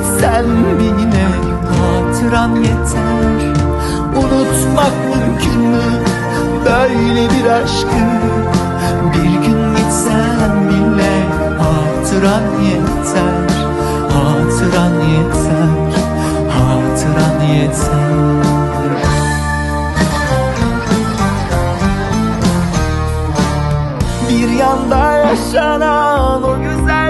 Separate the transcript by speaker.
Speaker 1: Gitsen bile hatıran yeter. Unutmak mümkün mü? Böyle bir aşkı Bir gün gitsen bile hatıran yeter. Hatıran yeter. Hatıran yeter. Bir yanda yaşanan o güzel